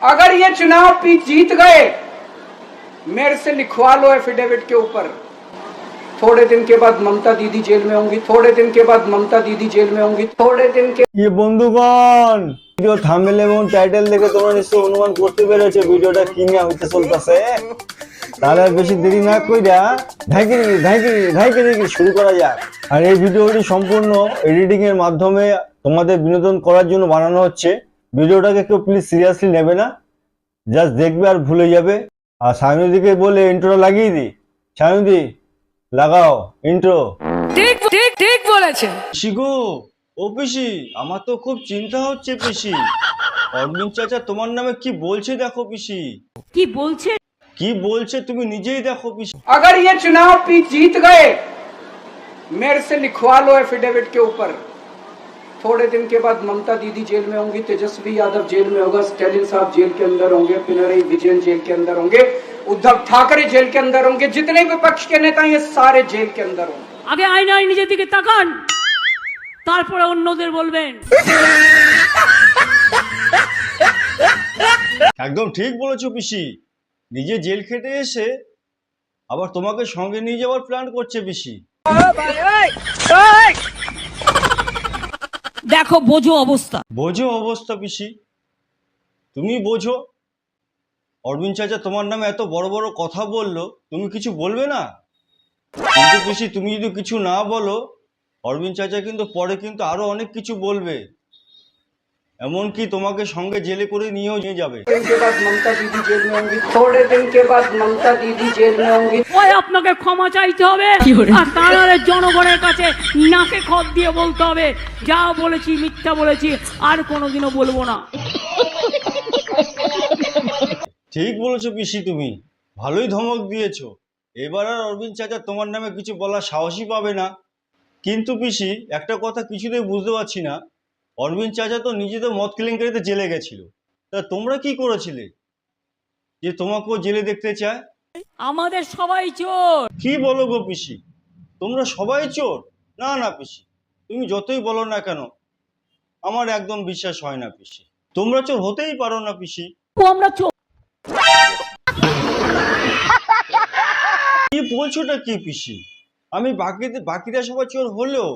अगर ये चुनाव पी जीत गए मेरे से लिखवा लो एफिडेविट के ऊपर थोड़े दिन के बाद ममता दीदी जेल में होंगी थोड़े दिन के बाद ममता दीदी जेल में होंगी थोड़े दिन के কি বন্ধুগণ ভিডিও থাম্বনেল এবং টাইটেল দেখে তোমরা নিশ্চয়ই অনুমান করতে পেরেছো ভিডিওটা কি নিয়ে হইতে চলতেছে তাহলে আর বেশি দেরি না কইরা ধাইকে দেখি ধাইকে দেখি ধাইকে দেখি শুরু করা যাক আর এই ভিডিওটি সম্পূর্ণ এডিটিং এর মাধ্যমে তোমাদের বিনোদন করার জন্য বানানো হচ্ছে ভিডিওটাকে কেউ প্লিজ সিরিয়াসলি নেবে না জাস্ট দেখবে আর ভুলে যাবে আর সায়নিদিকে বলে ইন্ট্রোটা লাগিয়ে দি সায়নিদি লাগাও ইন্ট্রো ঠিক ঠিক ঠিক বলেছেন পিসি গো ও পিসি আমার তো খুব চিন্তা হচ্ছে পিসি অরবিন্দ চাচা তোমার নামে কি বলছে দেখো পিসি কি বলছে কি বলছে তুমি নিজেই দেখো পিসি अगर ये चुनाव पी जीत गए मेरे से लिखवा लो एफिडेविट के ऊपर थोड़े दिन के बाद ममता दीदी जेल में होंगी तेजस्वी यादव जेल में होगा स्टैलिन साहब जेल के अंदर होंगे पिनरई विजयन जेल के अंदर होंगे उद्धव ठाकरे जेल के अंदर होंगे जितने विपक्ष के नेता हैं, ये सारे जेल के अंदर होंगे আগে আয়নায় নিজের দিকে তাকান তারপরে অন্যদের বলবেন একদম ঠিক বলেছো পিসি নিজে জেল খেটে এসে আবার তোমাকে সঙ্গে নিয়ে যাওয়ার প্ল্যান করছে পিসি দেখো, বোঝো অবস্থা। বোঝো অবস্থা পিসি। তুমি বোঝো। অরবিন্দ চাচা তোমার নামে এত বড় বড় কথা বলল, তুমি কিছু বলবে না? কিন্তু পিসি, তুমি যদি কিছু না বলো, অরবিন্দ চাচা কিন্তু পরে কিন্তু আরও অনেক কিছু বলবে। এমনকি তোমাকে সঙ্গে জেলে করে নিয়েও নিয়ে যাবে। আপনাকে ক্ষমা চাইতে হবে। আর তার জনগণের কাছে নাকে খত দিয়ে বলতে হবে। যা বলেছি মিথ্যা বলেছি আর কোনোদিনও বলব না। ঠিক বলেছ পিসি তুমি। ভালোই ধমক দিয়েছ। এবার আর অরবিন্দ চাচা তোমার নামে কিছু বলার সাহসই পাবে না। কিন্তু পিসি একটা কথা কিছুতেই বুঝতে পারছি না। অরবিন্দ চাচা তো নিজেদের মদ কেলেঙ্কারিতে জেলে গেছিল। তা তোমরা কি করেছিলে? যে তোমাকেও জেলে দেখতে চায়? আমাদের সবাই চোর! কি বলো গো পিসি? তোমরা সবাই চোর? না না পিসি তুমি যতই বলো না কেন আমার একদম বিশ্বাস হয় না পিসি। তোমরা চোর হতেই পারো না পিসি। ও আমরা চোর! কি বলছোটা কি পিসি? আমি বাকিতে বাকিরা সবাই চোর হলেও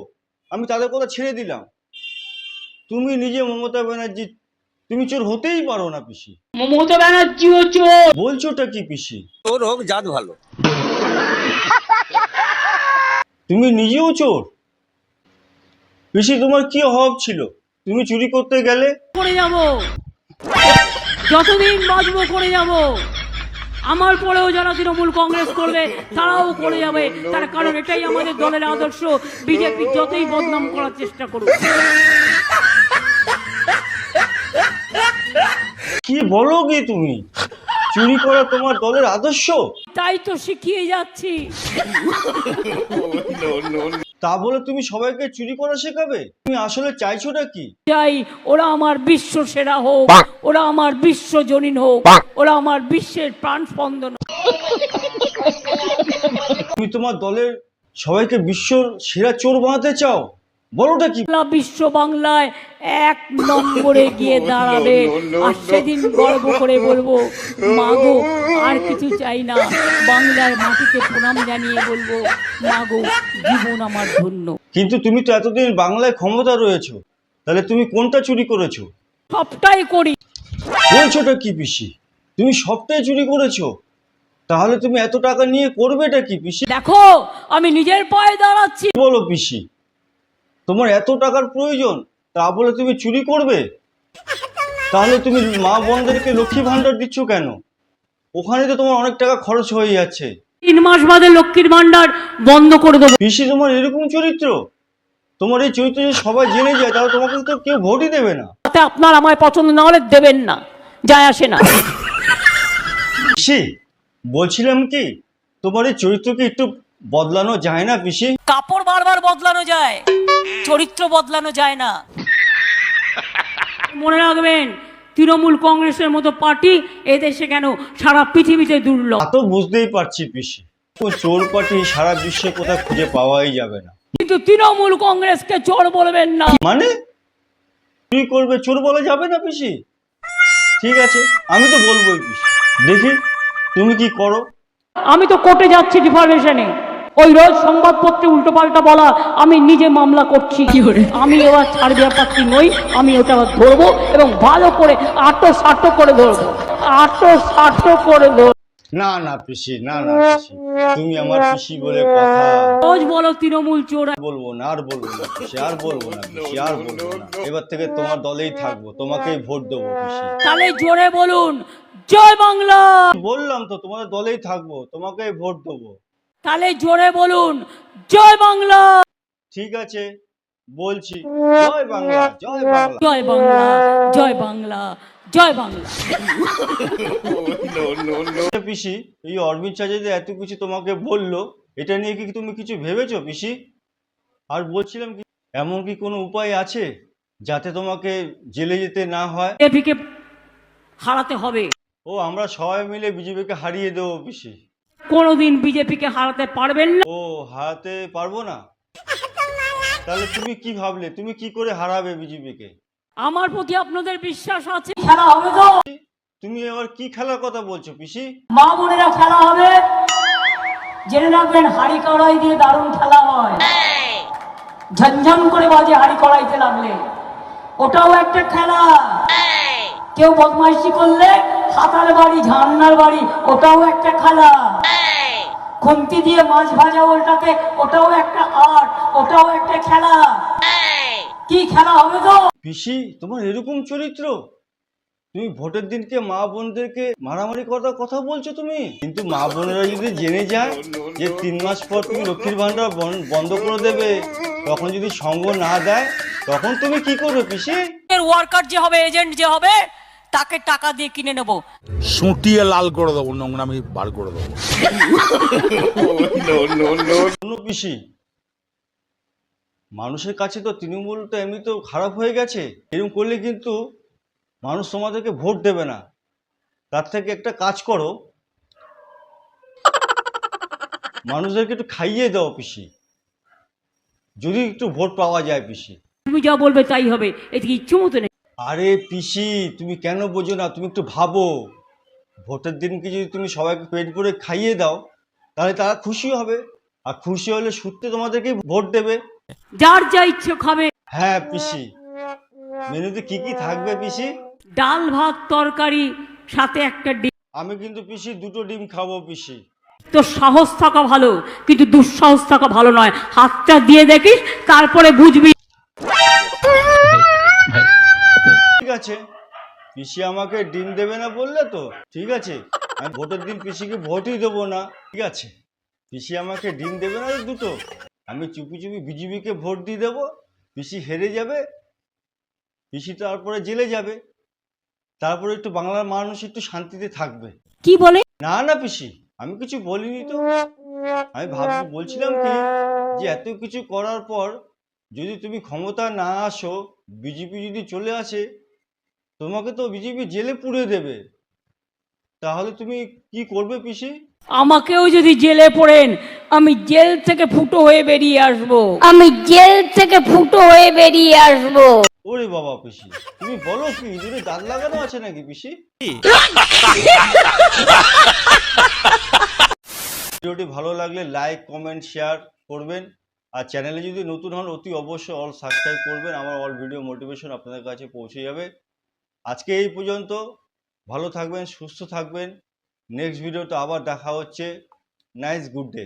আমি তাদের কথা ছেড়ে দিলাম। তুমি নিজে মমতা ব্যানার্জি তুমি চোর হতেই পারো না পিসি। মমতা ব্যানার্জিও চোর। বলছোটা কি পিসি? তোর হোক জাত ভালো। তুমি নিজেও চোর। পিসি তোমার কি অভাব ছিল? তুমি চুরি করতে গেলে? করে যাব। যতদিন বাঁচবো করে যাব। আমার পরেও যারা তৃণমূল কংগ্রেস করবে তারাও করে যাবে। তার কারণ এটাই আমাদের দলের আদর্শ। বিজেপি যতই বদনাম করার চেষ্টা করুক। কি বলো কি তুমি? চুরি করা তোমার দলের আদর্শ? তাই তো শিখিয়ে যাচ্ছি। তা বলে তুমি সবাইকে চুরি করা শেখাবে? তুমি আসলে চাইছোটা কি চাই ওরা আমার বিশ্ব সেরা হোক ওরা আমার বিশ্বজনীন হোক ওরা আমার বিশ্বের প্রাণ স্পন্দন তুমি তোমার দলের সবাইকে বিশ্বর সেরা চোর বানাতে চাও? বলোটা কি? বাংলা বিশ্ব বাংলায় এক নম্বরে গিয়ে দাঁড়াবে। আর সেদিন গর্ব করে বলব মাগো আর কিছু চাই না। বাংলার মাটিকে প্রণাম জানিয়ে বলব মাগো জীবন আমার ধন্য। কিন্তু তুমি তো এতদিন বাংলায় ক্ষমতা রয়েছো। তাহলে তুমি কোনটা চুরি করেছ? সবটাই করি। বলছোটা কি পিসি? তুমি সবটাই চুরি করেছ? তাহলে তুমি এত টাকা নিয়ে করবেটা কি পিসি? দেখো আমি নিজের পায়ে দাঁড়াচ্ছি। বলো পিসি? তোমার এত টাকার প্রয়োজন তা বলে তুমি চুরি করবে? তাহলে তুমি মা বোনদেরকে লক্ষ্মী ভান্ডার দিচ্ছ কেন? ওখানে তো তোমার অনেক টাকা খরচ হয়ে যাচ্ছে। তিন মাস বাদে লক্ষ্মীর ভান্ডার বন্ধ করে দেবো। পিসি তোমার এরকম চরিত্র? তোমার এই চরিত্র যদি সবাই জেনে যায় তাহলে তোমাকে তো কেউ ভোটই দেবে না। তাতে আপনার আমায় পছন্দ না হলে দেবেন না। যায় আসে না। পিসি বলছিলাম কি তোমার এই চরিত্রকে একটু বদলানো যায় না পিসি? কাপড় বারবার বদলানো যায় চরিত্র বদলানো যায় না। মনে রাখবেন তৃণমূল কংগ্রেসের মতো পার্টি এদেশে কেন সারা পৃথিবীতে দুর্লভ? তা তো বুঝতেই পারছি পিসি। ও চোর পার্টি সারা বিশ্বে কোথাও খুঁজে পাওয়াই যাবে না। কিন্তু তৃণমূল কংগ্রেসকে চোর বলবেন না। মানে? চুরি করবে? চোর বলা যাবে না পিসি? ঠিক আছে আমি তো বলবোই পিসি। দেখি তুমি কি করো? আমি তো কোর্টে যাচ্ছি ডিফরমেশনে। ওই রোজ সংবাদপত্রে উল্টো পাল্টা বলা আমি নিজে মামলা করছি। আমি এবার ছাড় ব্যাপারটি নই আমি ওটা ধরবো এবং ভালো করে আটো সাটো করে ধরবো। আটো সাটো করে ধরবো না না পিসি না না পিসি। তুমি আমার পিসি বলে কথা। রোজ বলো তৃণমূল চোর বলব না আর বলব না পিসি আর বলব না পিসি আর বলব না। এবার থেকে তোমার দলেই থাকব তোমাকেই ভোট দেবো পিসি। তাহলে জোরে বলুন জয় বাংলা! বললাম তো তোমাদের দলেই থাকব তোমাকেই ভোট দেবো। তাহলে জোরে বলুন জয় বাংলা। ঠিক আছে বলছি জয় বাংলা জয় বাংলা। জয় বাংলা জয় বাংলা জয় বাংলা। পিসি এই অরবিন্দ চাচা যে এত কিছু তোমাকে বলল এটা নিয়ে কি তুমি কিছু ভেবেছো পিসি? আর বলছিলাম কি এমন কি কোনো উপায় আছে যাতে তোমাকে জেলে যেতে না হয়? এপিকে হারাতে হবে। ও আমরা সবাই মিলে বিজেপিকে হারিয়ে দেবো পিসি। কোনোদিন বিজেপিকে হারাতে পারবেন না। ও হারাতে পারব না? তাহলে তুমি কি ভাবলে? তুমি কি করে হারাবে বিজেপিকে? আমার প্রতি আপনাদের বিশ্বাস আছে। খেলা হবে তো। তুমি আবার কি খেলার কথা বলছো পিসি? মা বোনেরা খেলা হবে। জেনে রাখবেন হাড়ি কড়াই দিয়ে দারুণ খেলা হয়। ঝনঝন করে বাজে হাড়ি কড়াইতে লাগলে। ওটাও একটা খেলা। কেউ বদমাইশি করলে হাতার বাড়ি ঝান্নার বাড়ি ওটাও একটা খেলা। খুন্তি দিয়ে মাছ ভাজা ওটাকে ওটাও একটা আর্ট ওটাও একটা খেলা। কি খেলা হবে তো পিসি তোমার এরকম চরিত্র? তুমি ভোটের দিনকে মা বোনদেরকে মারামারি করার কথা বলছো তুমি? কিন্তু মা বোনেরা যদি জেনে যায় যে তিন মাস পর তুমি লক্ষ্মীর ভান্ডার বন্ধ করে দেবে তখন যদি সঙ্গ না দেয় তখন তুমি কি করবে পিসি? ওয়ার্কার যে হবে এজেন্ট যে হবে তাকে টাকা দিয়ে কিনে নেব। সুটিয়ে লাল করে দেবো নোংরামি বার করে দেবো। শোনো পিসি মানুষের কাছে তো তৃণমূল তো এমনি তো খারাপ হয়ে গেছে। এরকম করলে কিন্তু মানুষ তোমাদেরকে ভোট দেবে না। তার থেকে একটা কাজ করো। মানুষদেরকে একটু খাইয়ে দাও পিসি। যদি একটু ভোট পাওয়া যায় পিসি। তুমি যা বলবে তাই হবে এদিকে ইচ্ছু মতো নেই। আরে পিসি তুমি কেন বোঝো না? তুমি একটু ভাবো। ভোটের দিনকে যদি তুমি সবাইকে পেট ভরে খাইয়ে দাও তাহলে তারা খুশি হবে। আর খুশি হলে সত্যি তোমাদেরকে ভোট দেবে। যার যা ইচ্ছে খাবে। হ্যাঁ পিসি। মেনুতে কি কি থাকবে পিসি? ডাল ভাত তরকারি সাথে একটা ডিম। আমি কিন্তু পিসি দুটো ডিম খাব পিসি। তো সাহস থাকা ভালো কিন্তু দুঃসাহস থাকা ভালো নয়। হাতটা দিয়ে দেখিস তারপরে বুঝবি। আছে। পিসি আমাকে ডিম দেবে না বললে তো? ঠিক আছে। আমি ভোটের দিন পিসিকে ভোটই দেবো না। ঠিক আছে। পিসি আমাকে ডিম দেবে না দুটো। আমি চুপি চুপি বিজেপিকে ভোট দিয়ে দেবো। পিসি হেরে যাবে। পিসি তারপরে জেলে যাবে। তারপরে একটু বাংলার মানুষ একটু শান্তিতে থাকবে। কি বলে? না না পিসি আমি কিছু বলিনি তো। আমি ভাব বলছিলাম কি যে এত কিছু করার পর যদি তুমি ক্ষমতা না আসো বিজেপি যদি চলে আসে তোমাকে তো বিজেপি জেলে পুড়ে দেবে। তাহলে তুমি কি করবে পিসি? আমাকেও যদি জেলে পড়েন আমি জেল থেকে ফুটো হয়ে বেরিয়ে আসব। আমি জেল থেকে ফুটো হয়ে বেরিয়ে আসব। ওরে বাবা পিসি তুমি বলো কি যদি দাঁত লাগানো আছে নাকি পিসি? ভিডিওটি ভালো লাগলে লাইক কমেন্ট শেয়ার করবেন। আর চ্যানেলে যদি নতুন হন অতি অবশ্যই অল সাবস্ক্রাইব করবেন। আমার অল ভিডিও মোটিভেশন আপনাদের কাছে পৌঁছে যাবে। আজকে এই পর্যন্ত। ভালো থাকবেন, সুস্থ থাকবেন। নেক্সট ভিডিওতে আবার দেখা হচ্ছে। Nice good day